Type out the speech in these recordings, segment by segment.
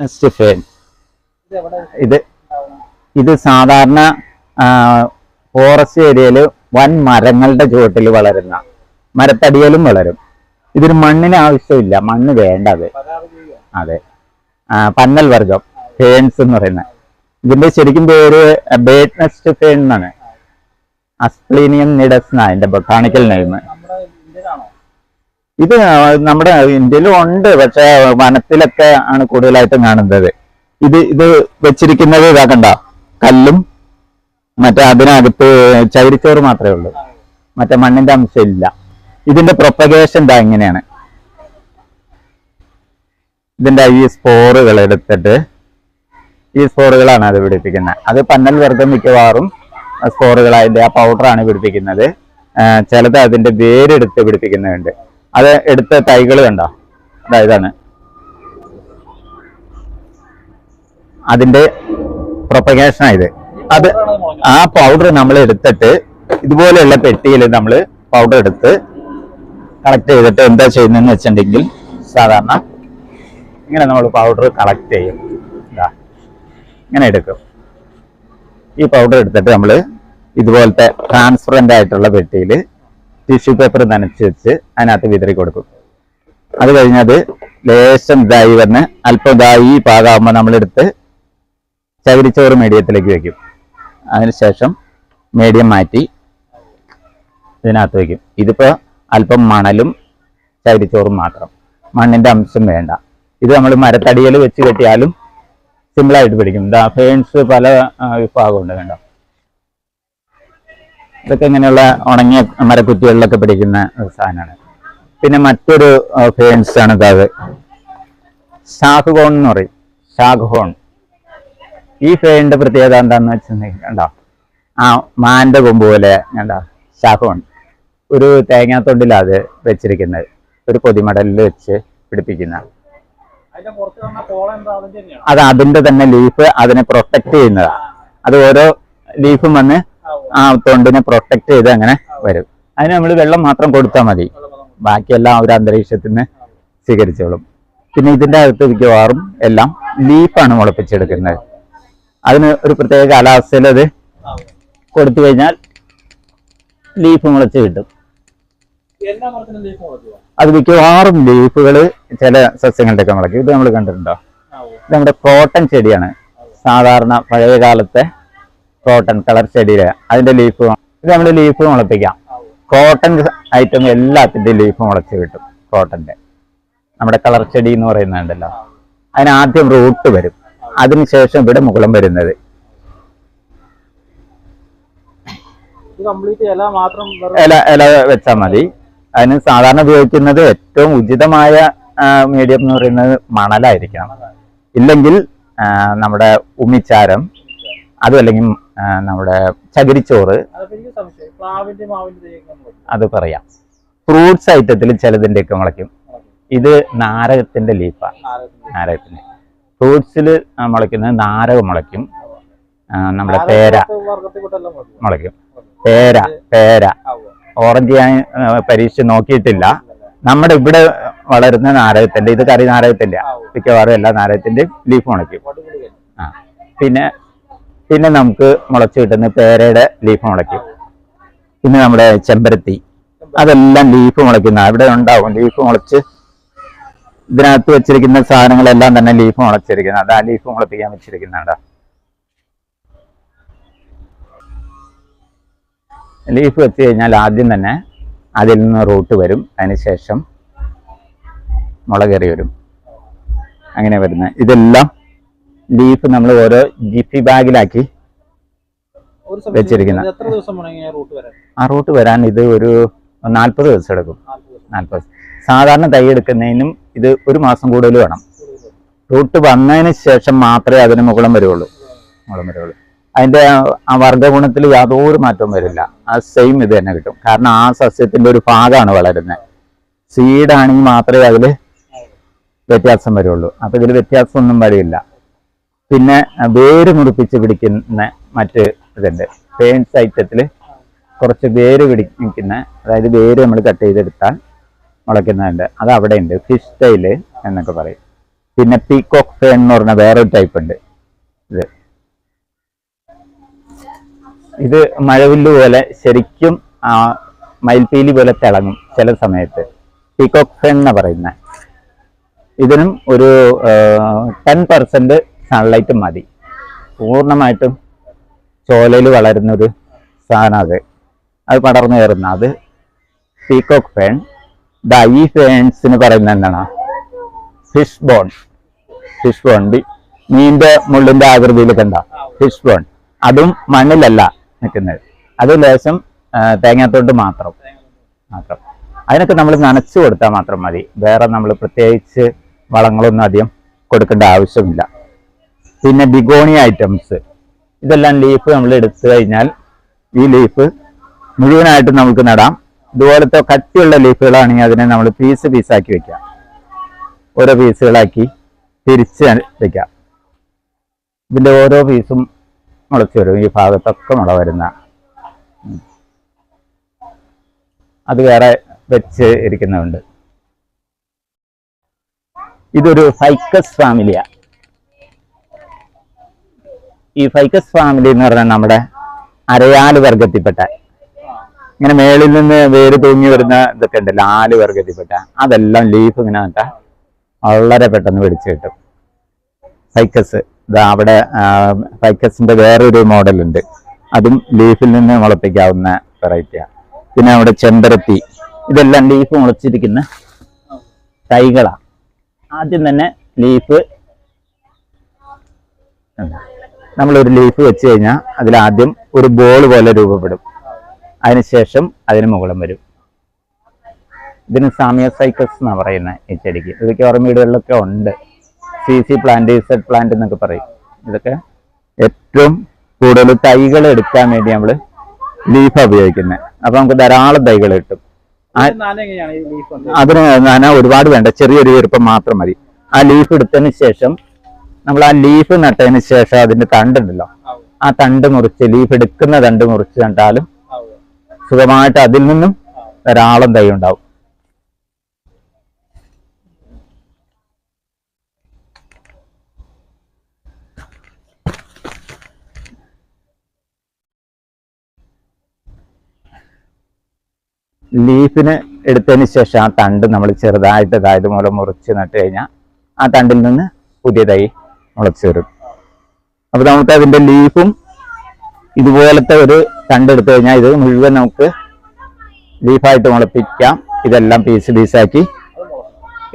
Next fan ഇത് ഇത് സാധാരണ ഫോറസ്റ്റ് ഏരിയയിൽ വൻ മരങ്ങളുടെ ചുവട്ടിൽ വളരുന്ന മരത്തടിയിലും വളരും. ഇതിന് മണ്ണിന് ആവശ്യമില്ല മണ്ണ് വേണ്ടത് അതെ. പന്നൽ വർഗം ഫേൺസ് എന്ന് പറയുന്നത് ഇതിന്റെ ശരിക്കും പേര് ബേഡ് നെസ്റ്റ് ഫേൺ എന്നാണ്. അസ്പ്ലീനിയം നിഡസ് അതിന്റെ ബൊട്ടാണിക്കൽ നെയിം. നമ്മുടെ ഇന്ത്യയിലാണോ ഇത് നമ്മുടെ ഇന്ത്യയിലും ഉണ്ട് പക്ഷെ വനത്തിലൊക്കെ ആണ് കൂടുതലായിട്ടും കാണുന്നത്. ഇത് ഇത് വെച്ചിരിക്കുന്നത് ഇതാക്കണ്ട കല്ലും മറ്റേ അതിനകത്ത് ചൈരിച്ചോറ് മാത്രമേ ഉള്ളൂ. മറ്റേ മണ്ണിന്റെ അംശം ഇല്ല. ഇതിന്റെ പ്രൊപ്പഗേഷൻ ഇതാ ഇങ്ങനെയാണ്. ഇതിന്റെ ഈ സ്പോറുകൾ എടുത്തിട്ട് ഈ സ്പോറുകളാണ് അത് പിടിപ്പിക്കുന്നത്. അത് പന്നൽ വർഗം മിക്കവാറും സ്പോറുകൾ അതിന്റെ ആ പൗഡറാണ് പിടിപ്പിക്കുന്നത്. ചിലത് അതിന്റെ വേരെടുത്ത് പിടിപ്പിക്കുന്നുണ്ട്. അത് എടുത്ത തൈകൾ കണ്ട? ഇതാണ്. അതിന്റെ പ്രൊപ്പഗേഷൻ ഇത്. അത് ആ പൗഡർ നമ്മൾ എടുത്തിട്ട് ഇതുപോലെയുള്ള പെട്ടിയിൽ നമ്മൾ പൗഡർ എടുത്ത് കളക്ട് ചെയ്തിട്ട് എന്താ ചെയ്യുന്നതെന്ന് വെച്ചിട്ടുണ്ടെങ്കിൽ സാധാരണ ഇങ്ങനെ നമ്മൾ പൗഡർ കളക്ട് ചെയ്യും. ഇതാ ഇങ്ങനെ എടുക്കും. ഈ പൗഡർ എടുത്തിട്ട് നമ്മൾ ഇതുപോലത്തെ ട്രാൻസ്പെറന്റ് ആയിട്ടുള്ള പെട്ടിയിൽ ടിഷ്യൂ പേപ്പർ നനച്ച് വെച്ച് അതിനകത്ത് വിതറി കൊടുക്കും. അത് കഴിഞ്ഞത് ലേശം ഇതായി വന്ന് അല്പം ഇതായി പാകാകുമ്പോൾ നമ്മളെടുത്ത് ചകിരിച്ചോറ് മീഡിയത്തിലേക്ക് വെക്കും. അതിനുശേഷം മീഡിയം മാറ്റി ഇതിനകത്ത് വെക്കും. ഇതിപ്പോൾ അല്പം മണലും ചകിരിച്ചോറും മാത്രം. മണ്ണിന്റെ അംശം വേണ്ട. ഇത് നമ്മൾ മരത്തടിയിൽ വെച്ച് കെട്ടിയാലും സിമ്പിളായിട്ട് പിടിക്കും. ഫേൺസ് പല വിഭാഗമുണ്ട് കണ്ടോ? ഇതൊക്കെ ഇങ്ങനെയുള്ള ഉണങ്ങിയ മരക്കുറ്റികളിലൊക്കെ പിടിക്കുന്ന സാധനമാണ്. പിന്നെ മറ്റൊരു ഫേൻസ് ആണ് ഇതത് ഷാഹുഹോൺ എന്ന് പറയും. ഷാഹുഹോൺ ഈ ഫേണിന്റെ പ്രത്യേകത എന്താന്ന് വെച്ചിട്ടുണ്ടെങ്കിൽ കണ്ടോ ആ മാന്റെ കൊമ്പ് പോലെ കണ്ടോ ഷാഹുഹോൺ ഒരു തേങ്ങാത്തൊണ്ടിലാണ് അത് വെച്ചിരിക്കുന്നത്. ഒരു പൊതിമടലിൽ വെച്ച് പിടിപ്പിക്കുന്ന. അത് അതിന്റെ തന്നെ ലീഫ് അതിനെ പ്രൊട്ടക്ട് ചെയ്യുന്നതാണ് അത് ഓരോ ലീഫും വന്ന് ആ, തൊണ്ടിനെ പ്രൊട്ടക്ട് ചെയ്ത് അങ്ങനെ വരും. അതിന് നമ്മൾ വെള്ളം മാത്രം കൊടുത്താൽ മതി. ബാക്കിയെല്ലാം അവർ അന്തരീക്ഷത്തിൽ നിന്ന് സ്വീകരിച്ചോളും. പിന്നെ ഇതിന്റെ അകത്ത് മിക്കവാറും എല്ലാം ലീഫാണ് മുളപ്പിച്ചെടുക്കുന്നത്. അതിന് ഒരു പ്രത്യേക കാലാവസ്ഥയിൽ അത്. കൊടുത്തു കഴിഞ്ഞാൽ ലീഫ് മുളച്ച് കിട്ടും. അത് മിക്കവാറും ലീഫുകൾ ചില സസ്യങ്ങളുടെ ഒക്കെ മുളയ്ക്കും. ഇത് നമ്മൾ കണ്ടിട്ടുണ്ടോ? ഇത് നമ്മുടെ കോട്ടൺ ചെടിയാണ്. സാധാരണ പഴയ കാലത്തെ ക്രോട്ടൺ കളർ ചെടിയിലെ അതിന്റെ ലീഫ് ഇത് നമ്മൾ ലീഫ് മുളപ്പിക്കാം. കോട്ടൺ ഐറ്റം എല്ലാത്തിന്റെ ലീഫ് മുളച്ച് കിട്ടും കോട്ടന്റെ നമ്മുടെ കളർ ചെടി എന്ന് പറയുന്നുണ്ടല്ലോ. അതിനാദ്യം റൂട്ട് വരും. അതിനുശേഷം ഇവിടെ മുകളം വരുന്നത്. ഇല ഇല വെച്ചാൽ മതി. അതിന് സാധാരണ ഉപയോഗിക്കുന്നത് ഏറ്റവും ഉചിതമായ മീഡിയം എന്ന് പറയുന്നത് മണലായിരിക്കണം. ഇല്ലെങ്കിൽ നമ്മുടെ ഉമിച്ചാരം അതും അല്ലെങ്കിൽ നമ്മുടെ ചകിരിച്ചോറ്. അത് പറയാം. ഫ്രൂട്ട്സ് ഐറ്റത്തിൽ ചിലതിന്റെയൊക്കെ മുളയ്ക്കും. ഇത് നാരകത്തിന്റെ ലീഫാണ് നാരകത്തിന്റെ. ഫ്രൂട്ട്സിൽ മുളയ്ക്കുന്നത് നാരകം മുളയ്ക്കും. നമ്മുടെ പേര മുളയ്ക്കും. പേര പേര. ഓറഞ്ച് ഞാൻ പരീക്ഷിച്ച് നോക്കിയിട്ടില്ല. നമ്മുടെ ഇവിടെ വളരുന്ന നാരകത്തിന്റെ ഇത് കറി നാരകത്തിന്റെ. മിക്കവാറും എല്ലാ നാരകത്തിന്റെയും ലീഫ് മുളയ്ക്കും. ആ പിന്നെ പിന്നെ നമുക്ക് മുളച്ച് കിട്ടുന്ന പേരയുടെ ലീഫ് മുളയ്ക്കും. പിന്നെ നമ്മുടെ ചെമ്പരത്തി. അതെല്ലാം ലീഫ് മുളയ്ക്കുന്ന അവിടെ ഉണ്ടാവും ലീഫ് മുളച്ച്. ഇതിനകത്ത് വെച്ചിരിക്കുന്ന സാധനങ്ങളെല്ലാം തന്നെ ലീഫ് മുളച്ചിരിക്കുന്ന അത് ആ ലീഫ് മുളപ്പിക്കാൻ വെച്ചിരിക്കുന്നുണ്ട് ലീഫ് വെച്ച് കഴിഞ്ഞാൽ ആദ്യം തന്നെ അതിൽ നിന്ന് റൂട്ട് വരും. അതിനുശേഷം മുളകറി വരും. അങ്ങനെ വരുന്നത് ഇതെല്ലാം ലീഫ് നമ്മൾ ഓരോ ജിഫി ബാഗിലാക്കി വെച്ചിരിക്കുന്ന. ആ റൂട്ട് വരാൻ? ഇത് ഒരു നാൽപ്പത് ദിവസം എടുക്കും. നാൽപ്പത് സാധാരണ തൈ എടുക്കുന്നതിനും ഇത് ഒരു മാസം കൂടുതൽ വേണം. റൂട്ട് വന്നതിന് ശേഷം മാത്രമേ അതിന് മുകളം വരുള്ളൂ. മുകളം വരുള്ളൂ. അതിന്റെ ആ- ആ വർഗഗുണത്തിൽ യാതൊരു മാറ്റവും വരില്ല. ആ സെയിം ഇത് തന്നെ കിട്ടും. കാരണം ആ സസ്യത്തിന്റെ ഒരു ഭാഗമാണ് വളരുന്നത്. സീഡാണെങ്കിൽ മാത്രമേ അതിൽ വ്യത്യാസം വരുള്ളൂ. അപ്പൊ ഇതിൽ വ്യത്യാസമൊന്നും വരില്ല. പിന്നെ വേര് മുറിപ്പിച്ച് പിടിക്കുന്ന മറ്റ് ഇതുണ്ട്. പേൻസ് ഐറ്റത്തിൽ കുറച്ച് വേര് പിടിക്കുന്ന അതായത് വേര് നമ്മൾ കട്ട് ചെയ്തെടുത്താൽ മുളയ്ക്കുന്നതുണ്ട്. അത് അവിടെ ഉണ്ട് ഫിഷ് സ്റ്റൈൽ എന്നൊക്കെ പറയും. പിന്നെ പീകോക്ക് ഫേൺ എന്ന് പറഞ്ഞ വേറൊരു ടൈപ്പ് ഉണ്ട്. ഇത്. ഇത് മഴവില്ല് പോലെ ശരിക്കും ആ മയിൽപീലി പോലെ തിളങ്ങും ചില സമയത്ത്. പീകോക്ക് ഫേൺ എന്നാ പറയുന്നത് ഇതിനും ഒരു ടെൻ പെർസെന്റ് സൺലൈറ്റ് മതി. പൂർണമായിട്ടും ചോലയിൽ വളരുന്ന ഒരു സാധനം അത്. അത് പടർന്നു കയറുന്ന അത് പീകോക്ക് ഫേൺ ദാ ഈ ഫേൺസിന് പറയുന്നത് എന്താണ്? ഫിഷ് ബോൺ ഫിഷ് ബോൺ മീനിന്റെ മുള്ളിന്റെ ആകൃതിയിൽ കണ്ട? ഫിഷ് ബോൺ അതും മണ്ണിലല്ല നിൽക്കുന്നത്. അത് ലേശം തേങ്ങാത്തോട്ട് മാത്രം. മാത്രം. അതിനൊക്കെ നമ്മൾ നനച്ചു കൊടുത്താൽ മാത്രം മതി. വേറെ നമ്മൾ പ്രത്യേകിച്ച് വളങ്ങളൊന്നും അധികം കൊടുക്കേണ്ട ആവശ്യമില്ല. പിന്നെ ബിഗോണി ഐറ്റംസ്. ഇതെല്ലാം ലീഫ് നമ്മൾ എടുത്തു കഴിഞ്ഞാൽ ഈ ലീഫ് മുഴുവനായിട്ട് നമുക്ക് നടാം. ഇതുപോലത്തെ കട്ടിയുള്ള ലീഫുകളാണെങ്കിൽ അതിനെ നമ്മൾ പീസ് പീസാക്കി വെക്കാം ഓരോ പീസുകളാക്കി തിരിച്ച് വെക്കാം ഇതിന്റെ ഓരോ പീസും മുളച്ചു വരും. ഈ ഭാഗത്തൊക്കെ മുള വരുന്ന. അത് വേറെ വെച്ച് ഇരിക്കുന്നുണ്ട് ഇതൊരു സൈക്കസ് ഫാമിലിയാ ഈ ഫൈക്കസ് ഫാമിലി എന്ന് പറഞ്ഞാൽ നമ്മുടെ അരയാൽ വർഗത്തിൽപ്പെട്ട ഇങ്ങനെ മേളിൽ നിന്ന് വേര് തൂങ്ങി വരുന്ന ഇതൊക്കെ ഉണ്ടല്ലോ ആൽ വർഗത്തിൽപ്പെട്ട അതെല്ലാം ലീഫ് ഇങ്ങനെ വളരെ പെട്ടെന്ന് പിടിച്ചു കിട്ടും. ഫൈക്കസ് ഇതാ അവിടെ ഫൈക്കസിന്റെ വേറൊരു മോഡലുണ്ട് അതും ലീഫിൽ നിന്ന് മുളപ്പിക്കാവുന്ന വെറൈറ്റിയാണ് പിന്നെ അവിടെ ചെമ്പരത്തി ഇതെല്ലാം ലീഫ് മുളച്ചിരിക്കുന്ന തൈകളാണ് ആദ്യം തന്നെ ലീഫ് നമ്മളൊരു ലീഫ് വെച്ച് കഴിഞ്ഞാൽ അതിലാദ്യം ഒരു ബോൾ പോലെ രൂപപ്പെടും. അതിനുശേഷം അതിന് മുകളം വരും. ഇതിന് സാമിയോസൈക്കസ് എന്നാണ് പറയുന്നത് ഈ ചെടിക്ക്. ഇതൊക്കെ ഓർമ്മ വീടുകളിലൊക്കെ ഉണ്ട്. C C plant Z plant എന്നൊക്കെ പറയും. ഇതൊക്കെ ഏറ്റവും കൂടുതൽ തൈകൾ എടുക്കാൻ വേണ്ടി നമ്മൾ ലീഫ് ഉപയോഗിക്കുന്നത് അപ്പൊ നമുക്ക് ധാരാളം തൈകൾ കിട്ടും. അതിന് നന ഒരുപാട് വേണ്ട. ചെറിയൊരു ഈർപ്പം മാത്രം മതി. ആ ലീഫ് എടുത്തതിന് ശേഷം നമ്മൾ ആ ലീഫ് നട്ടതിന് ശേഷം അതിന്റെ തണ്ടുണ്ടല്ലോ ആ തണ്ട് മുറിച്ച് ലീഫ് എടുക്കുന്ന തണ്ട് മുറിച്ച് നട്ടാലും ആവും. സുഖമായിട്ട് അതിൽ നിന്നും ധാരാളം തൈ ഉണ്ടാവും. ലീഫിന് എടുത്തതിന് ശേഷം ആ തണ്ട് നമ്മൾ ചെറുതായിട്ട് അതായത് മൂലം മുറിച്ച് നട്ട് കഴിഞ്ഞാൽ ആ തണ്ടിൽ നിന്ന് പുതിയ തൈ മുളച്ചു വരും അപ്പൊ നമുക്ക് അതിന്റെ ലീഫും ഇതുപോലത്തെ ഒരു തണ്ട് എടുത്തു കഴിഞ്ഞാൽ ഇത് മുഴുവൻ നമുക്ക് ലീഫായിട്ട് മുളപ്പിക്കാം. ഇതെല്ലാം പീസ് പീസാക്കി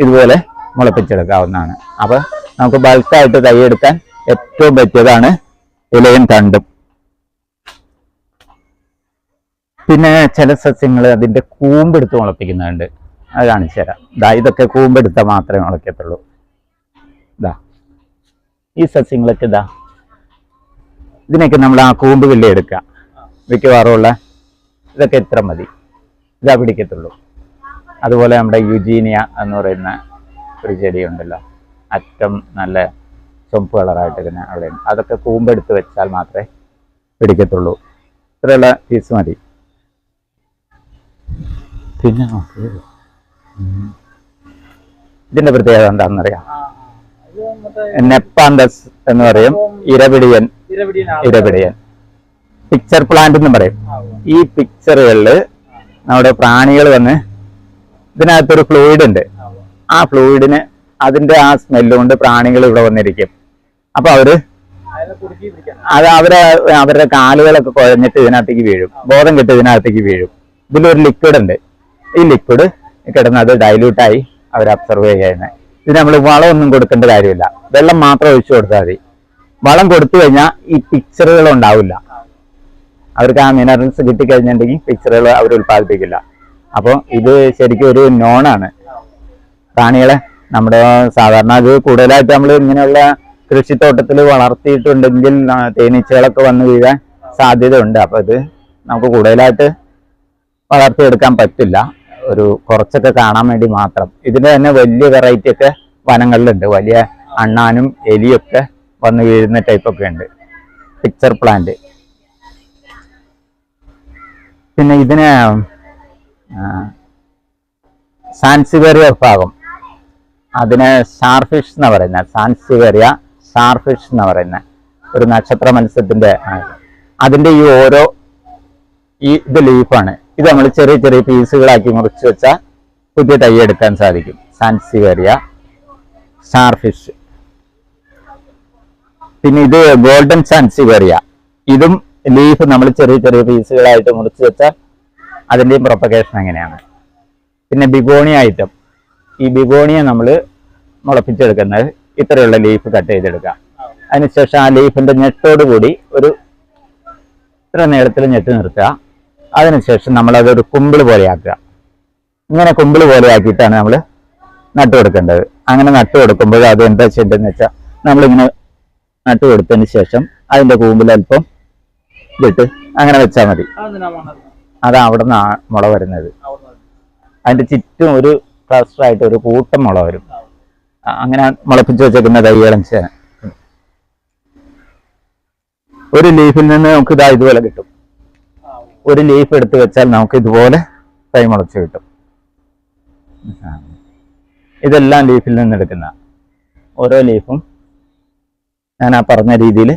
ഇതുപോലെ മുളപ്പിച്ചെടുക്കാവുന്നതാണ്. അപ്പൊ നമുക്ക് ബൾക്കായിട്ട് തൈ എടുക്കാൻ ഏറ്റവും പറ്റിയതാണ് ഇലയും തണ്ടും. പിന്നെ ചില സസ്യങ്ങൾ അതിന്റെ കൂമ്പെടുത്ത് മുളപ്പിക്കുന്നുണ്ട്. അത് കാണിച്ചു തരാം ദാ ഇതൊക്കെ കൂമ്പെടുത്താൽ മാത്രമേ മുളയ്ക്കത്തുള്ളൂ. ഇതാ ഈ സസ്യങ്ങളൊക്കെ ഇതാ. ഇതിനൊക്കെ നമ്മൾ ആ കൂമ്പ് വില്ല എടുക്കുക. മിക്കവാറുമുള്ള ഇതൊക്കെ ഇത്ര മതി. ഇതാ പിടിക്കത്തുള്ളൂ. അതുപോലെ നമ്മുടെ യുജീനിയ എന്ന് പറയുന്ന ഒരു ചെടിയുണ്ടല്ലോ. അറ്റം നല്ല ചുമപ്പ് കളറായിട്ട് ഇങ്ങനെ അവിടെയുണ്ട് അതൊക്കെ കൂമ്പെടുത്ത് വെച്ചാൽ മാത്രമേ പിടിക്കത്തുള്ളൂ. ഇത്രയുള്ള പീസ് മതി. പിന്നെ ഇതിന്റെ പ്രത്യേകത എന്താണെന്നറിയാം? നെപ്പാന്തസ് എന്ന് പറയും. ഇരപിടിയൻ. ഇരപിടിയൻ പിക്ചർ പ്ലാന്റ് എന്ന് പറയും. ഈ പിക്ചറുകളിൽ നമ്മുടെ പ്രാണികൾ വന്ന് ഇതിനകത്തൊരു ഫ്ലൂയിഡ് ഉണ്ട്. ആ ഫ്ലൂയിഡിന് അതിന്റെ ആ സ്മെല്ല് കൊണ്ട് പ്രാണികൾ ഇവിടെ വന്നിരിക്കും. അപ്പൊ അവർ അത് അവരെ അവരുടെ കാലുകളൊക്കെ കുഴഞ്ഞിട്ട് ഇതിനകത്തേക്ക് വീഴും. ബോധം കെട്ട് ഇതിനകത്തേക്ക് വീഴും. ഇതിലൊരു ലിക്വിഡ് ഉണ്ട്. ഈ ലിക്വിഡ് കിടന്ന് അത് ഡൈല്യൂട്ടായി അവർ അബ്സർവ് ചെയ്യുന്നത് ഇത് നമ്മൾ വളമൊന്നും കൊടുക്കേണ്ട കാര്യമില്ല. വെള്ളം മാത്രം ഒഴിച്ചു കൊടുത്താൽ മതി. വളം കൊടുത്തു കഴിഞ്ഞാൽ ഈ പിക്ചറുകൾ ഉണ്ടാവില്ല. അവർക്ക് ആ മിനറൽസ് കിട്ടിക്കഴിഞ്ഞിട്ടുണ്ടെങ്കിൽ പിക്ചറുകൾ അവർ ഉൽപ്പാദിപ്പിക്കില്ല. അപ്പോൾ ഇത് ശരിക്കും ഒരു നോണാണ് പ്രാണികളെ നമ്മുടെ സാധാരണ അത് കൂടുതലായിട്ട് നമ്മൾ ഇങ്ങനെയുള്ള കൃഷിത്തോട്ടത്തിൽ വളർത്തിയിട്ടുണ്ടെങ്കിൽ തേനീച്ചകളൊക്കെ വന്ന് വീഴാൻ സാധ്യതയുണ്ട്. അപ്പോൾ ഇത് നമുക്ക് കൂടുതലായിട്ട് വളർത്തിയെടുക്കാൻ പറ്റില്ല. ഒരു കുറച്ചൊക്കെ കാണാൻ വേണ്ടി മാത്രം. ഇതിന് തന്നെ വലിയ വെറൈറ്റി ഒക്കെ വനങ്ങളിലുണ്ട്. വലിയ അണ്ണാനും എലിയൊക്കെ വന്ന് വീഴുന്ന ടൈപ്പ് ഒക്കെ ഉണ്ട്. പിക്ചർ പ്ലാന്റ് പിന്നെ ഇതിന് സാൻസിവേറിയ ഭാഗം. അതിന് ഷാർഫിഷ് എന്ന് പറയുന്നത് സാൻസിവേറിയ ഷാർഫിഷ് എന്ന് പറയുന്ന. ഒരു നക്ഷത്ര മത്സ്യത്തിന്റെ. അതിന്റെ ഈ ഓരോ ഈ ഇത് ലീഫാണ് ഇത് നമ്മൾ ചെറിയ ചെറിയ പീസുകളാക്കി മുറിച്ച് വെച്ചാൽ പുതിയ തൈ എടുക്കാൻ സാധിക്കും. സാൻസിവേറിയ സ്റ്റാർഫിഷ് പിന്നെ ഇത് ഗോൾഡൻ സാൻസിവേറിയ ഇതും ലീഫ് നമ്മൾ ചെറിയ ചെറിയ പീസുകളായിട്ട് മുറിച്ച് വെച്ചാൽ അതിന്റെയും പ്രൊപ്പഗേഷൻ എങ്ങനെയാണ് പിന്നെ ബിഗോണിയ ഐറ്റം ഈ ബിഗോണിയ നമ്മൾ മുളപ്പിച്ചെടുക്കുന്നത് ഇത്രയുള്ള ലീഫ് കട്ട് ചെയ്തെടുക്കാം. അതിനുശേഷം ആ ലീഫിന്റെ ഞെട്ടോടുകൂടി ഒരു ഇത്ര നേരത്തിൽ ഞെട്ട് നിർത്തുക. അതിനുശേഷം നമ്മൾ അതൊരു കുമ്പിൾ പോലെ ആക്കുക ഇങ്ങനെ കുമ്പിൾ പോലെയാക്കിയിട്ടാണ് നമ്മൾ നട്ടു കൊടുക്കേണ്ടത്. അങ്ങനെ നട്ടു കൊടുക്കുമ്പോൾ അത് എന്താ ചെയ്യേണ്ടതെന്ന് വെച്ചാൽ നമ്മളിങ്ങനെ നട്ടു കൊടുത്തതിന് ശേഷം അതിന്റെ കൂമ്പിൽ അല്പം ഇതിട്ട് അങ്ങനെ വെച്ചാൽ മതി. അത് അവിടെ നിന്ന് മുള വരുന്നത്. അതിന്റെ ചുറ്റും ഒരു ക്ലസ്റ്റർ ആയിട്ട് ഒരു കൂട്ടം മുള വരും. അങ്ങനെ മുളപ്പിച്ച് വെച്ചേക്കുന്ന തൈകളും ഒരു ലീഫിൽ നിന്ന് നമുക്ക് ഇതാ ഇതുപോലെ കിട്ടും. ഒരു ലീഫ് എടുത്ത് വെച്ചാൽ നമുക്ക് ഇതുപോലെ തൈ മുളച്ച് കിട്ടും. ഇതെല്ലാം ലീഫിൽ നിന്ന് എടുക്കുന്ന ഓരോ ലീഫും ഞാൻ ആ പറഞ്ഞ രീതിയിൽ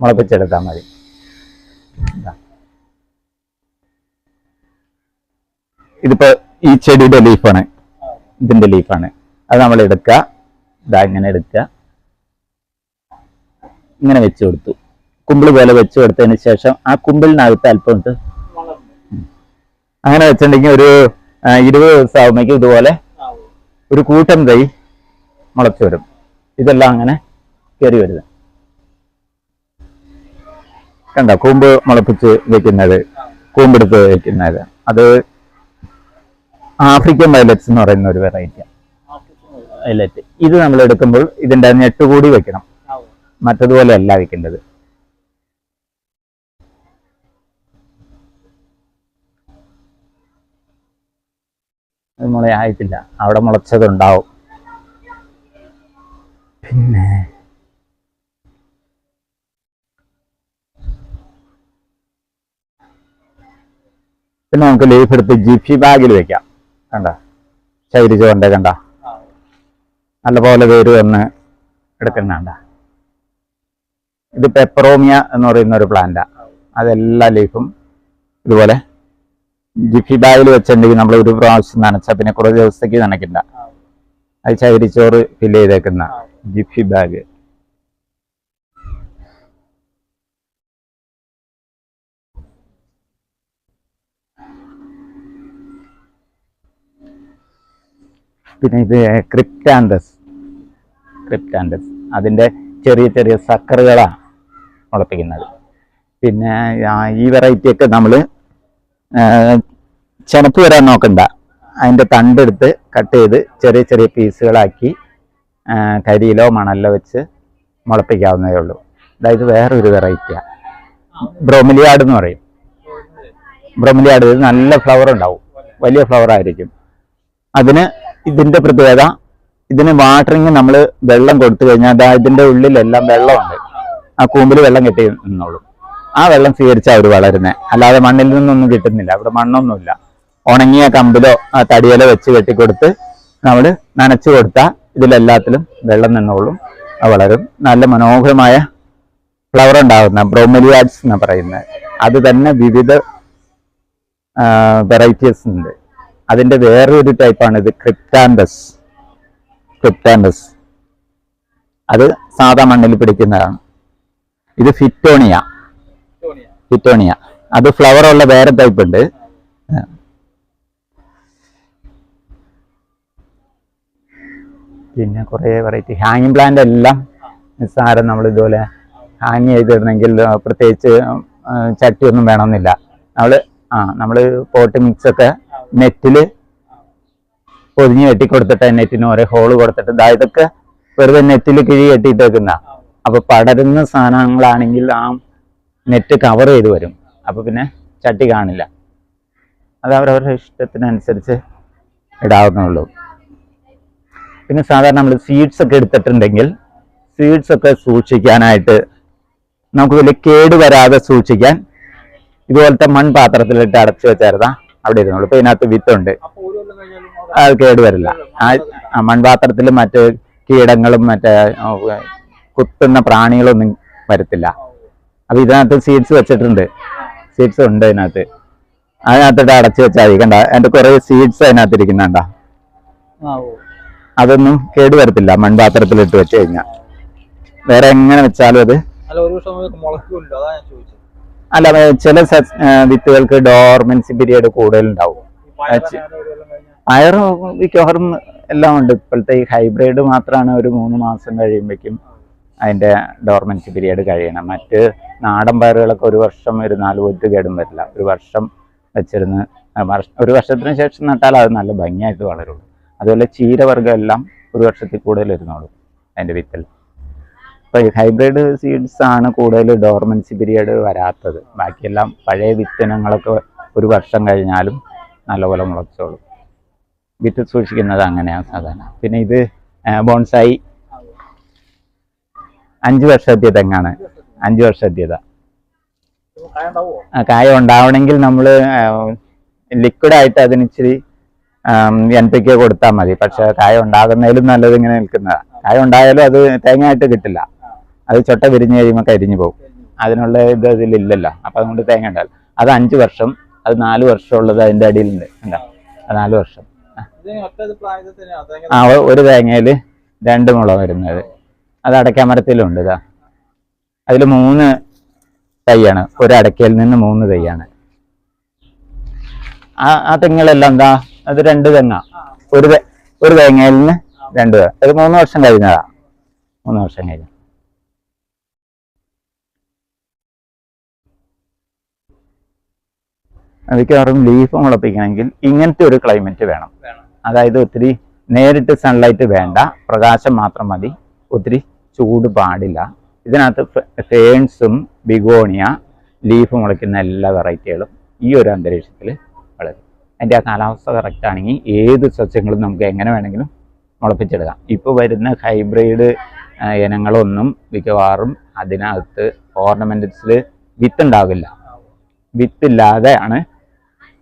മുളപ്പിച്ചെടുത്താൽ മതി. ഇതിപ്പോ ഈ ചെടിയുടെ ലീഫാണ് ഇതിന്റെ ലീഫാണ് അത് നമ്മൾ എടുക്കുക. ഇതാ ഇങ്ങനെ എടുക്കുക. ഇങ്ങനെ വെച്ച് കൊടുത്തു. കുമ്പിൾ പോലെ വെച്ച് കൊടുത്തതിന് ശേഷം ആ കുമ്പിളിനകത്ത് അല്പം അങ്ങനെ വെച്ചിട്ടുണ്ടെങ്കിൽ ഒരു ഇരുപത് ദിവസം ആകുമ്പോഴേക്കും ഇതുപോലെ ഒരു കൂട്ടം തൈ മുളച്ചു വരും. ഇതെല്ലാം അങ്ങനെ കയറി വരുന്നത്. കണ്ട? കൂമ്പ് മുളപ്പിച്ച് വെക്കുന്നത് കൂമ്പെടുത്ത് വെക്കുന്നത്. അത് ആഫ്രിക്കൻ വയലറ്റ്സ് എന്ന് പറയുന്ന ഒരു വെറൈറ്റി വയലറ്റ് ഇത് നമ്മൾ എടുക്കുമ്പോൾ ഇതിന്റെ ഞെട്ട് കൂടി വെക്കണം മറ്റതുപോലെ അല്ല വെക്കേണ്ടത്. അത് മുള ആയിട്ടില്ല. അവിടെ മുളച്ചതുണ്ടാവും. പിന്നെ? പിന്നെ നമുക്ക് ലീഫ് എടുത്ത് ജിപ്സി ബാഗിൽ വെക്കാം. കണ്ട? ശൈലിച്ച കൊണ്ട് കണ്ട? നല്ലപോലെ വേര് വന്ന് എടുക്കുന്നുണ്ട ഇത് പെപ്പറോമിയ എന്ന് പറയുന്ന ഒരു പ്ലാന്റാ അതെല്ലാ ലീഫും ഇതുപോലെ ജിഫി ബാഗിൽ വെച്ചിട്ടുണ്ടെങ്കിൽ നമ്മൾ ഒരു പ്രാവശ്യം നനച്ചാൽ പിന്നെ കുറേ ദിവസത്തേക്ക് നനയ്ക്കണ്ട. അത് ചകിരിച്ചോറ് ഫില്ല് ചെയ്തേക്കുന്ന ജിഫി ബാഗ്. പിന്നെ ഇത് ക്രിപ്റ്റാൻഡസ്. ക്രിപ്റ്റാൻഡസ്. അതിന്റെ ചെറിയ ചെറിയ സക്കറുകളാണ് മുളപ്പിക്കുന്നത്. പിന്നെ ഈ വെറൈറ്റിയൊക്കെ നമ്മൾ ചെനപ്പ് വരാൻ നോക്കണ്ട. അതിന്റെ തണ്ടെടുത്ത് കട്ട് ചെയ്ത് ചെറിയ ചെറിയ പീസുകളാക്കി കരിയിലോ മണലിലോ വെച്ച് മുളപ്പിക്കാവുന്നതേ ഉള്ളൂ. അതായത് വേറൊരു വെറൈറ്റിയാണ് ബ്രോമിലിയാട് എന്ന് പറയും. ബ്രോമിലിയാട് നല്ല ഫ്ലവർ ഉണ്ടാവും. വലിയ ഫ്ലവർ ആയിരിക്കും. അതിന് ഇതിന്റെ പ്രത്യേകത ഇതിന് വാട്ടറിങ് നമ്മൾ വെള്ളം കൊടുത്തു കഴിഞ്ഞാൽ അതാ ഇതിന്റെ ഉള്ളിലെല്ലാം വെള്ളമുണ്ട്. ആ കൂമ്പിൽ വെള്ളം കെട്ടി നിന്നോളും. ആ വെള്ളം സ്വീകരിച്ചാൽ അവർ വളരുന്നത് അല്ലാതെ മണ്ണിൽ നിന്നൊന്നും കിട്ടുന്നില്ല. അവിടെ മണ്ണൊന്നുമില്ല. ഉണങ്ങിയ കമ്പിലോ തടിയിലോ വെച്ച് കെട്ടിക്കൊടുത്ത് നമ്മൾ നനച്ചു കൊടുത്താൽ ഇതിലെല്ലാത്തിലും വെള്ളം നിന്നോളും വളരും. നല്ല മനോഹരമായ ഫ്ലവർ ഉണ്ടാകുന്ന ബ്രോമലിയാഡ്സ് എന്ന് പറയുന്നത് അത് തന്നെ വിവിധ വെറൈറ്റീസ് ഉണ്ട്. അതിന്റെ വേറൊരു ടൈപ്പാണ് ഇത് ക്രിപ്റ്റാൻഡസ് ക്രിപ്റ്റാൻഡസ് അത് സാധാ മണ്ണിൽ പിടിക്കുന്നതാണ്. ഇത് ഫിറ്റോണിയ ഫിറ്റോണിയ അത് ഫ്ലവർ ഉള്ള വേറെ ടൈപ്പ് ഉണ്ട്. പിന്നെ കുറേ വെറൈറ്റി ഹാങ്ങിങ് പ്ലാന്റ് എല്ലാം നിസ്സാരം നമ്മൾ ഇതുപോലെ ഹാങ് ചെയ്തിടണമെങ്കിൽ പ്രത്യേകിച്ച് ചട്ടിയൊന്നും വേണമെന്നില്ല. നമ്മൾ ആ നമ്മൾ പോട്ട് മിക്സ് ഒക്കെ നെറ്റിൽ പൊതിഞ്ഞ് കെട്ടി കൊടുത്തിട്ട് നെറ്റിന് ഓരോ ഹോൾ കൊടുത്തിട്ട് ഇതാ ഇതൊക്കെ വെറുതെ നെറ്റിൽ കിഴി കെട്ടിയിട്ട് വെക്കുന്ന അപ്പോൾ പടരുന്ന സാധനങ്ങളാണെങ്കിൽ ആ നെറ്റ് കവർ ചെയ്ത് വരും. അപ്പോൾ പിന്നെ ചട്ടി കാണില്ല. അത് അവരവരുടെ ഇഷ്ടത്തിനനുസരിച്ച് ഇടാവുന്നുള്ളൂ പിന്നെ സാധാരണ നമ്മൾ സീഡ്സ് ഒക്കെ എടുത്തിട്ടുണ്ടെങ്കിൽ സീഡ്സ് ഒക്കെ സൂക്ഷിക്കാനായിട്ട് നമുക്ക് വലിയ കേട് വരാതെ സൂക്ഷിക്കാൻ ഇതുപോലത്തെ മൺപാത്രത്തിലിട്ട് അടച്ചു വെച്ചായിരുന്നാ അവിടെ ഇരുന്നുള്ളൂ ഇപ്പൊ ഇതിനകത്ത് വിത്തുണ്ട് അത് കേടുവരില്ല ആ മൺപാത്രത്തിൽ മറ്റ് കീടങ്ങളും മറ്റേ കുത്തുന്ന പ്രാണികളൊന്നും വരത്തില്ല. അപ്പൊ ഇതിനകത്ത് സീഡ്സ് വെച്ചിട്ടുണ്ട്. സീഡ്സ് ഉണ്ട് അതിനകത്ത്. അതിനകത്തിട്ട് അടച്ചു വെച്ചാൽ കണ്ട? എന്റെ കുറെ സീഡ്സ് അതിനകത്ത് ഇരിക്കുന്നുണ്ട അതൊന്നും കേടുവരത്തില്ല മൺപാത്രത്തിൽ ഇട്ട് വെച്ച് കഴിഞ്ഞാൽ വേറെ എങ്ങനെ വെച്ചാലും അത് അല്ല ചില വിത്തുകൾക്ക് ഡോർമെൻസി പീരിയഡ് കൂടുതലുണ്ടാവും. പയറും പയർ മിക്കവാറും എല്ലാം ഉണ്ട്. ഇപ്പോഴത്തെ ഈ ഹൈബ്രിഡ് മാത്രമാണ് ഒരു മൂന്ന് മാസം കഴിയുമ്പോഴേക്കും അതിന്റെ ഡോർമെൻസി പീരിയഡ് കഴിയണം. മറ്റ് നാടൻ പയറുകളൊക്കെ ഒരു വർഷം ഇരുന്നാലും ഒരു കേടും വരില്ല. ഒരു വർഷം വെച്ചിരുന്ന് ഒരു വർഷത്തിന് ശേഷം നട്ടാൽ അത് നല്ല ഭംഗിയായിട്ട് വളരുള്ളൂ. അതുപോലെ ചീരവർഗം എല്ലാം ഒരു വർഷത്തിൽ കൂടുതൽ ഇരുന്നോളും അതിന്റെ വിത്തൽ. അപ്പോൾ ഈ ഹൈബ്രിഡ് സീഡ്സ് ആണ് കൂടുതൽ ഡോർമെൻസി പീരിയഡ് വരാത്തത്. ബാക്കിയെല്ലാം പഴയ വിത്തിനങ്ങളൊക്കെ ഒരു വർഷം കഴിഞ്ഞാലും നല്ലപോലെ മുളച്ചോളും. വിത്ത് സൂക്ഷിക്കുന്നത് അങ്ങനെയാണ് സാധാരണ. പിന്നെ ഇത് ബോൺസായി അഞ്ച് വർഷത്തെ തെങ്ങാണ് അഞ്ചു വർഷത്തേതാ ഇപ്പൊ കായ ആ കായ ഉണ്ടാവണമെങ്കിൽ നമ്മൾ ലിക്വിഡായിട്ട് അതിന് ഇച്ചിരി എൻ പി കെ കൊടുത്താൽ മതി. പക്ഷെ കായ ഉണ്ടാകുന്നതിലും നല്ലത് ഇങ്ങനെ നിൽക്കുന്നതാ. കായ ഉണ്ടായാലും അത് തേങ്ങയായിട്ട് കിട്ടില്ല. അത് ചൊട്ട വിരിഞ്ഞ് കഴിയുമ്പോൾ കരിഞ്ഞു പോകും. അതിനുള്ള ഇത് അതിലില്ലല്ലോ. അപ്പം അതുകൊണ്ട് തേങ്ങ ഉണ്ടാവില്ല. അത് അഞ്ച് വർഷം അത് നാല് വർഷം ഉള്ളത് അതിന്റെ അടിയിലുണ്ട്. ഉണ്ടോ അത് നാല് വർഷം. ആ ഒരു തേങ്ങയിൽ രണ്ട് മുള വരുന്നത്. അത് അടയ്ക്കാമരത്തിലുണ്ട് ഇതാ. അതിൽ മൂന്ന് തൈയാണ്. ഒരു നിന്ന് മൂന്ന് തൈയാണ്. ആ ആ തെങ്ങുകളെല്ലാം എന്താ? അത് രണ്ട് തെങ്ങ. ഒരു ഒരു തേങ്ങയിൽ നിന്ന് രണ്ട് അത് മൂന്ന് വർഷം കഴിഞ്ഞതാ. മൂന്ന് വർഷം കഴിഞ്ഞ. മിക്കവാറും ലീഫ് മുളപ്പിക്കണമെങ്കിൽ ഇങ്ങനത്തെ ഒരു ക്ലൈമറ്റ് വേണം. അതായത് ഒത്തിരി നേരിട്ട് സൺലൈറ്റ് വേണ്ട. പ്രകാശം മാത്രം മതി. ഒത്തിരി ചൂട് പാടില്ല. ഇതിനകത്ത് ഫേൺസും ബിഗോണിയ ലീഫ് മുളയ്ക്കുന്ന എല്ലാ വെറൈറ്റികളും ഈ ഒരു അന്തരീക്ഷത്തിൽ വളരും. അതിന്റെ ആ കാലാവസ്ഥ കറക്റ്റ് ആണെങ്കിൽ ഏത് സസ്യങ്ങളും നമുക്ക് എങ്ങനെ വേണമെങ്കിലും മുളപ്പിച്ചെടുക്കാം. ഇപ്പോൾ വരുന്ന ഹൈബ്രിഡ് ഇനങ്ങളൊന്നും മിക്കവാറും അതിനകത്ത് ഓർണമെന്റ്സിൽ വിത്തുണ്ടാകില്ല വിത്തില്ലാതെയാണ്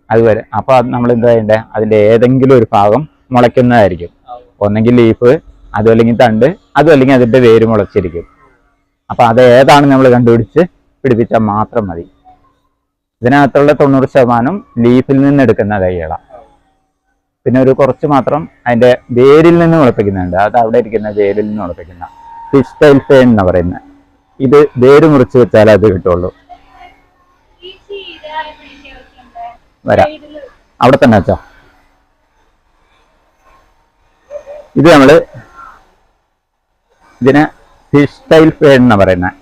അത് വരെ അപ്പോൾ നമ്മൾ എന്താ ചെയ്യേണ്ടത് അതിന്റെ ഏതെങ്കിലും ഒരു ഭാഗം മുളയ്ക്കുന്നതായിരിക്കും. ഒന്നെങ്കിൽ ലീഫ് അതും അല്ലെങ്കിൽ തണ്ട് അതും അല്ലെങ്കിൽ അതിന്റെ വേര് മുളച്ചിരിക്കും. അപ്പം അത് ഏതാണ് നമ്മൾ കണ്ടുപിടിച്ച് പിടിപ്പിച്ചാൽ മാത്രം മതി. ഇതിനകത്തുള്ള തൊണ്ണൂറ് ശതമാനം ലീഫിൽ നിന്ന് എടുക്കുന്ന തൈകളാണ് പിന്നെ ഒരു കുറച്ച് മാത്രം അതിന്റെ വേരിൽ നിന്ന് മുളപ്പിക്കുന്നുണ്ട്. അത് അവിടെ ഇരിക്കുന്ന വേരിൽ നിന്ന് മുളപ്പിക്കുന്ന ഫിഷ് ടൈൽ ഫേൻ എന്ന് പറയുന്നത്. ഇത് വേര് മുറിച്ച് വെച്ചാൽ അത് കിട്ടുള്ളൂ? വരാം. അവിടെ തന്നെ വെച്ചോ. ഇത് നമ്മൾ ഇതിനെ ഫിഷ് സ്റ്റൈൽ ഫേൺ എന്ന് പറയുന്നത്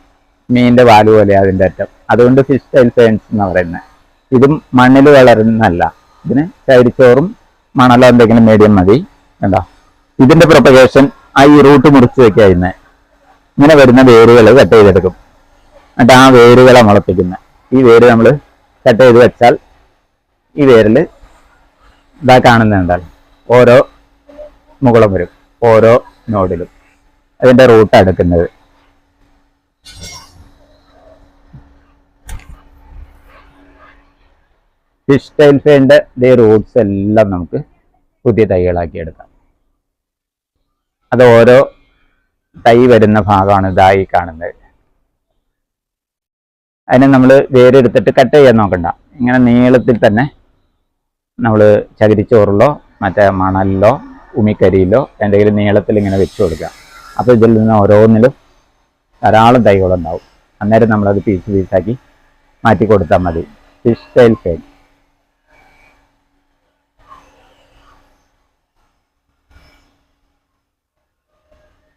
മീനിന്റെ വാൽ പോലെ അതിന്റെ അറ്റം. അതുകൊണ്ട് ഫിഷ് സ്റ്റൈൽ ഫേൺസ് എന്ന് പറയുന്നത് ഇതും മണ്ണിൽ വളരുന്നതല്ല. ഇതിന് ചരിച്ചോറും മണലോ എന്തെങ്കിലും മീഡിയം മതി. കണ്ടോ? ഇതിന്റെ പ്രൊപ്പഗേഷൻ ആ ഈ റൂട്ട് മുറിച്ച് വെക്കായിരുന്നെ ഇങ്ങനെ വരുന്ന വേരുകൾ കട്ട് ചെയ്തെടുക്കും. എന്നിട്ട് ആ വേരുകളെ മുളപ്പിക്കുന്നത് ഈ വേര് നമ്മൾ കട്ട് ചെയ്ത് വെച്ചാൽ ഈ വേരിൽ ഇതാ കാണുന്നുണ്ടല്ലോ ഓരോ മുകുളം വരും. ഓരോ നോഡിലും. അതിന്റെ റൂട്ട് എടുക്കുന്നത്. ഫിഷ് ടൈൽ ഇതേ റൂട്ട്സ് എല്ലാം നമുക്ക് പുതിയ തൈകളാക്കി എടുക്കാം. അത് ഓരോ തൈ വരുന്ന ഭാഗമാണ് ഇതായി കാണുന്നത്. അതിനെ നമ്മൾ വേരെടുത്തിട്ട് കട്ട് ചെയ്യാൻ നോക്കണ്ട. ഇങ്ങനെ നീളത്തിൽ തന്നെ നമ്മൾ ചകിരിച്ചോറിലോ മറ്റേ മണലിലോ ഉമിക്കരിയിലോ എന്തെങ്കിലും നീളത്തിൽ ഇങ്ങനെ വെച്ചു കൊടുക്കുക അപ്പോൾ ഇതിൽ നിന്ന് ഓരോന്നിലും ധാരാളം തൈകളുണ്ടാവും അന്നേരം നമ്മളത് പീസ് പീസാക്കി മാറ്റി കൊടുത്താൽ മതി. ഫിഷ് ടൈൽ ഫേൻ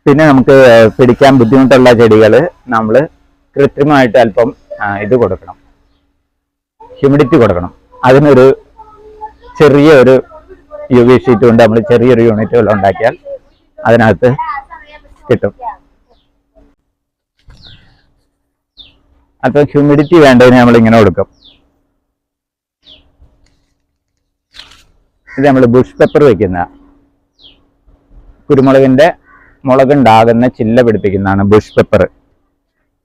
പിന്നെ നമുക്ക് പിടിക്കാൻ ബുദ്ധിമുട്ടുള്ള ചെടികൾ നമ്മൾ കൃത്രിമമായിട്ട് അല്പം ഇത് കൊടുക്കണം. ഹ്യൂമിഡിറ്റി കൊടുക്കണം. അതിനൊരു ചെറിയ ഒരു യു വി ഷീറ്റ് കൊണ്ട് നമ്മൾ ചെറിയൊരു യൂണിറ്റുകൾ ഉണ്ടാക്കിയാൽ അതിനകത്ത് കിട്ടും. അല്പം ഹ്യൂമിഡിറ്റി വേണ്ടതിന് നമ്മൾ ഇങ്ങനെ കൊടുക്കും. ഇത് നമ്മൾ ബുഷ് പെപ്പർ വെക്കുന്ന കുരുമുളകിന്റെ മുളകുണ്ടാകുന്ന ചില്ല പിടിപ്പിക്കുന്നതാണ് ബുഷ് പെപ്പർ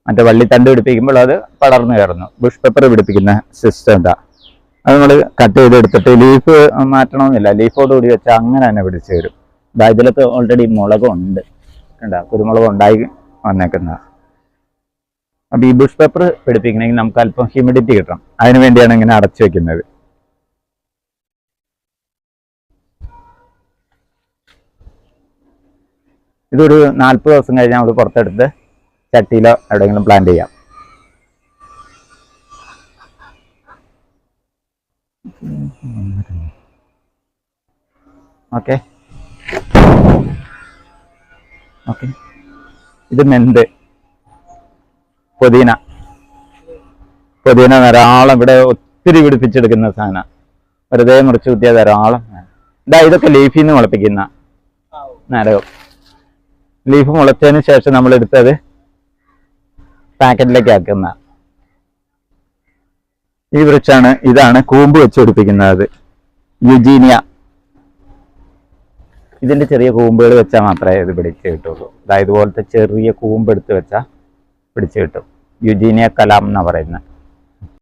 മറ്റേ വള്ളിത്തണ്ട് പിടിപ്പിക്കുമ്പോൾ അത് പടർന്നു കയറുന്നു. ബുഷ് പെപ്പർ പിടിപ്പിക്കുന്ന സിസ്റ്റം എന്താ അത് നമ്മൾ കട്ട് ചെയ്തെടുത്തിട്ട് ലീഫ് മാറ്റണമെന്നില്ല ലീഫോടുകൂടി വെച്ചാൽ അങ്ങനെ തന്നെ പിടിച്ചു വരും. ഇതാ ഇതിലൊക്കെ ഓൾറെഡി മുളകും ഉണ്ട് കുരുമുളക് ഉണ്ടായി വന്നേക്കുന്നത്. അപ്പം ഈ ബുഷ് പേപ്പർ പിടിപ്പിക്കണമെങ്കിൽ നമുക്ക് അല്പം ഹ്യൂമിഡിറ്റി കിട്ടണം. അതിനു വേണ്ടിയാണ് ഇങ്ങനെ അടച്ചു വെക്കുന്നത്. ഇതൊരു നാൽപ്പത് ദിവസം കഴിഞ്ഞ് നമ്മൾ പുറത്തെടുത്ത് ചട്ടിയിലോ എവിടെയെങ്കിലും പ്ലാന്റ് ചെയ്യാം. ഓക്കെ. ഓക്കെ. ഇത് മെന്ത്. പുതിന. പുതിന ധാരാളം ഇവിടെ ഒത്തിരി പിടിപ്പിച്ചെടുക്കുന്ന സാധനം. വെറുതെ മുറിച്ച് കുത്തിയ ധാരാളം ഇതാ ഇതൊക്കെ ലീഫിൽ നിന്ന് മുളപ്പിക്കുന്ന നാരകം ലീഫ് മുളച്ചതിന് ശേഷം നമ്മൾ എടുത്തത് പാക്കറ്റിലേക്ക് ആക്കുന്ന. ഈ വൃക്ഷാണ് ഇതാണ് കൂമ്പ് വെച്ച് പിടിപ്പിക്കുന്നത്. യുജീനിയ. ഇതിന്റെ ചെറിയ കൂമ്പുകൾ വെച്ചാൽ മാത്രമേ ഇത് പിടിച്ച് കിട്ടുള്ളൂ. അതായത് ഇതുപോലത്തെ ചെറിയ കൂമ്പെടുത്ത് വെച്ചാൽ പിടിച്ച് കിട്ടും. യുജീനിയ കലാം എന്നാ പറയുന്നത്.